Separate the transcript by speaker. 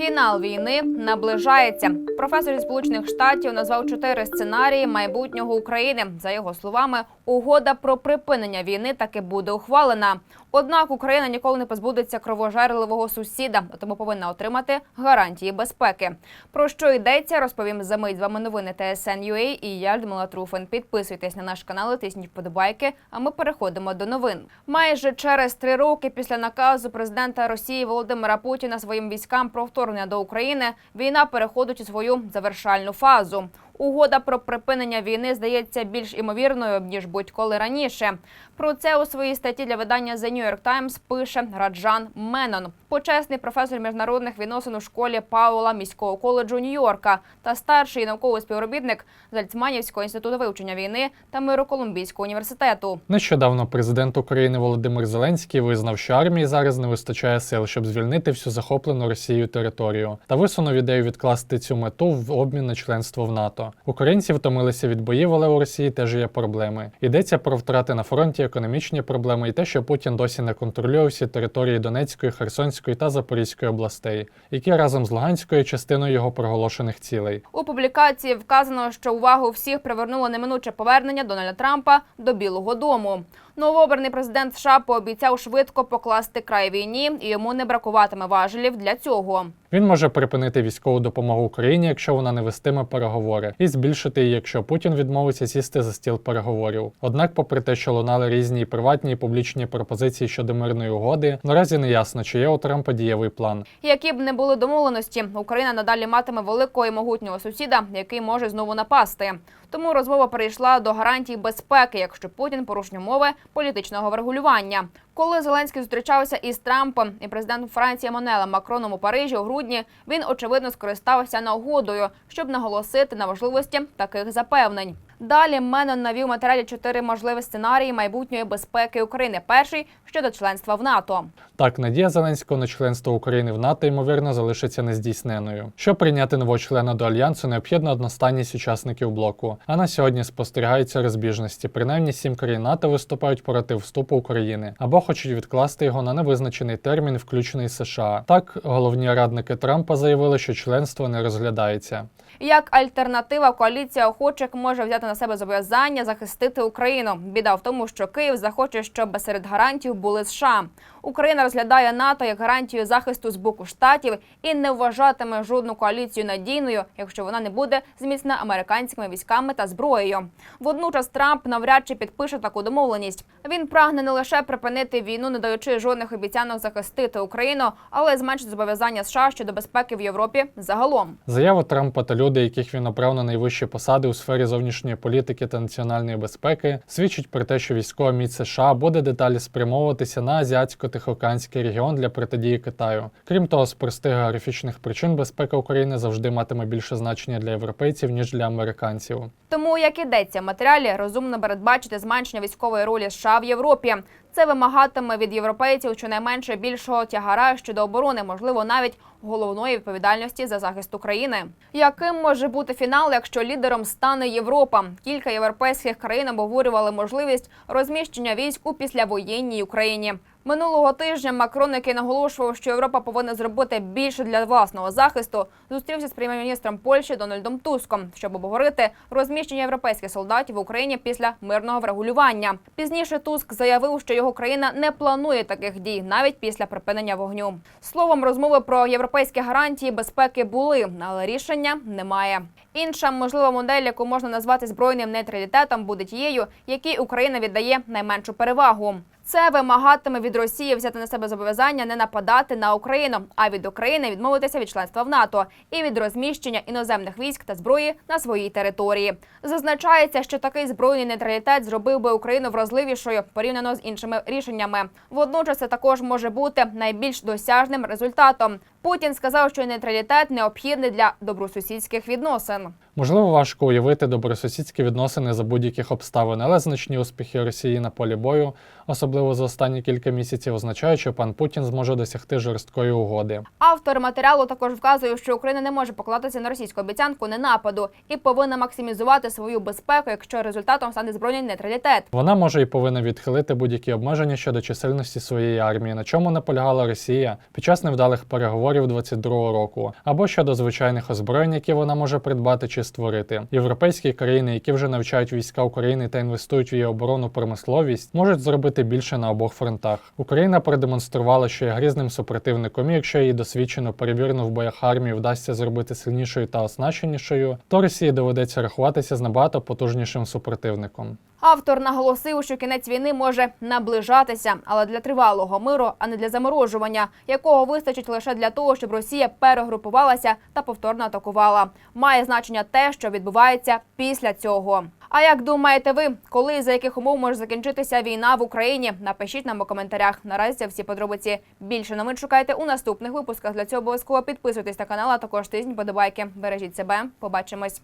Speaker 1: Фінал війни наближається. Професор із сполучених штатів назвав чотири сценарії майбутнього України. За його словами, угода про припинення війни таки буде ухвалена. Однак Україна ніколи не позбудеться кровожерливого сусіда, тому повинна отримати гарантії безпеки. Про що йдеться, розповім за мить з вами новини TSN.ua і я Людмила Труфен. Підписуйтесь на наш канал, тисніть вподобайки. А ми переходимо до новин. Майже через три роки після наказу президента Росії Володимира Путіна своїм військам про вторгнення до України війна переходить у свою завершальну фазу. Угода про припинення війни здається більш імовірною ніж будь-коли раніше. Про це у своїй статті для видання The New York Times пише Раджан Менон, почесний професор міжнародних відносин у школі Паула міського коледжу Нью-Йорка та старший науковий співробітник Зальцманівського інституту вивчення війни та миру Колумбійського університету.
Speaker 2: Нещодавно президент України Володимир Зеленський визнав, що армії зараз не вистачає сил, щоб звільнити всю захоплену Росією територію, та висунув ідею відкласти цю мету в обмін на членство в НАТО. Українці втомилися від боїв, але у Росії теж є проблеми. Йдеться про втрати на фронті, економічні проблеми і те, що Путін досі не контролює всі території Донецької, Херсонської та Запорізької областей, які разом з Луганською частиною його проголошених цілей.
Speaker 1: У публікації вказано, що увагу всіх привернуло неминуче повернення Дональда Трампа до Білого Дому. Новообраний президент США пообіцяв швидко покласти край війні, і йому не бракуватиме важелів для цього.
Speaker 2: Він може припинити військову допомогу Україні, якщо вона не вестиме переговори, і збільшити її, якщо Путін відмовиться сісти за стіл переговорів. Однак, попри те, що лунали різні приватні і публічні пропозиції щодо мирної угоди, наразі не ясно, чи є у Трампа дієвий план.
Speaker 1: Які б не були домовленості, Україна надалі матиме великого і могутнього сусіда, який може знову напасти. Тому розмова перейшла до гарантій безпеки, якщо Путін порушення мови політичного врегулювання. Коли Зеленський зустрічався із Трампом і президентом Франції Еммануелем Макроном у Парижі у грудні, він очевидно скористався нагодою, щоб наголосити на важливості таких запевнень. Далі Менон навів матеріалі чотири можливі сценарії майбутньої безпеки України. Перший щодо членства в НАТО.
Speaker 2: Так, надія Зеленського на членство України в НАТО ймовірно залишиться нездійсненою. Щоб прийняти нового члена до альянсу, необхідна одностайність учасників блоку. А на сьогодні спостерігаються розбіжності. Принаймні сім країн НАТО виступають проти вступу України або хочуть відкласти його на невизначений термін, включений США. Так, головні радники Трампа заявили, що членство не розглядається.
Speaker 1: Як альтернатива, коаліція охочих може взяти на себе зобов'язання захистити Україну. Біда в тому, що Київ захоче, щоб серед гарантів були США. Україна розглядає НАТО як гарантію захисту з боку штатів і не вважатиме жодну коаліцію надійною, якщо вона не буде зміцнена американськими військами та зброєю. Водночас Трамп навряд чи підпише таку домовленість. Він прагне не лише припинити війну, не даючи жодних обіцянок захистити Україну, але й зменшити зобов'язання США щодо безпеки в Європі загалом.
Speaker 2: Заяви Трампа та люди, яких він обрав на найвищі посади у сфері зовнішньої політики та національної безпеки, свідчить про те, що військова міць США буде деталі спрямовуватися на азіатсько-тихоокеанський регіон для протидії Китаю. Крім того, з простих географічних причин безпека України завжди матиме більше значення для європейців ніж для американців.
Speaker 1: Тому, як ідеться в матеріалі, розумно передбачити зменшення військової ролі США в Європі. Це вимагатиме від європейців щонайменше більшого тягара щодо оборони, можливо, навіть головної відповідальності за захист України. Яким може бути фінал, якщо лідером стане Європа? Кілька європейських країн обговорювали можливість розміщення військ у післявоєнній Україні. Минулого тижня Макрон, який наголошував, що Європа повинна зробити більше для власного захисту, зустрівся з прем'єр-міністром Польщі Дональдом Туском, щоб обговорити розміщення європейських солдатів в Україні після мирного врегулювання. Пізніше Туск заявив, що його країна не планує таких дій навіть після припинення вогню. Словом, розмови про європейські гарантії безпеки були, але рішення немає. Інша можлива модель, яку можна назвати збройним нейтралітетом, буде тією, якій Україна віддає найменшу перевагу. Це вимагатиме від Росії взяти на себе зобов'язання не нападати на Україну, а від України відмовитися від членства в НАТО і від розміщення іноземних військ та зброї на своїй території. Зазначається, що такий збройний нейтралітет зробив би Україну вразливішою порівняно з іншими рішеннями. Водночас це також може бути найбільш досяжним результатом. Путін сказав, що нейтралітет необхідний для добросусідських відносин.
Speaker 2: Можливо, важко уявити добросусідські відносини за будь-яких обставин, але значні успіхи Росії на полі бою, особливо за останні кілька місяців, означають, що пан Путін зможе досягти жорсткої угоди.
Speaker 1: Автор матеріалу також вказує, що Україна не може покладатися на російську обіцянку ненападу і повинна максимізувати свою безпеку, якщо результатом стане збройний нейтралітет.
Speaker 2: Вона може і повинна відхилити будь-які обмеження щодо чисельності своєї армії, на чому наполягала Росія під час невдалих переговорів переговорів 22-го року, або щодо звичайних озброєнь, які вона може придбати чи створити. Європейські країни, які вже навчають війська України та інвестують в її оборонну промисловість, можуть зробити більше на обох фронтах. Україна продемонструвала, що є грізним супротивником, і якщо її досвідчено перевірену в боях армії вдасться зробити сильнішою та оснащенішою, то Росії доведеться рахуватися з набагато потужнішим супротивником.
Speaker 1: Автор наголосив, що кінець війни може наближатися, але для тривалого миру, а не для заморожування, якого вистачить лише для того, щоб Росія перегрупувалася та повторно атакувала. Має значення те, що відбувається після цього. А як думаєте ви, коли і за яких умов може закінчитися війна в Україні? Напишіть нам у коментарях. Наразі це всі подробиці. Більше новин шукайте у наступних випусках. Для цього обов'язково підписуйтесь на канал, а також тисніть подобайки. Бережіть себе. Побачимось.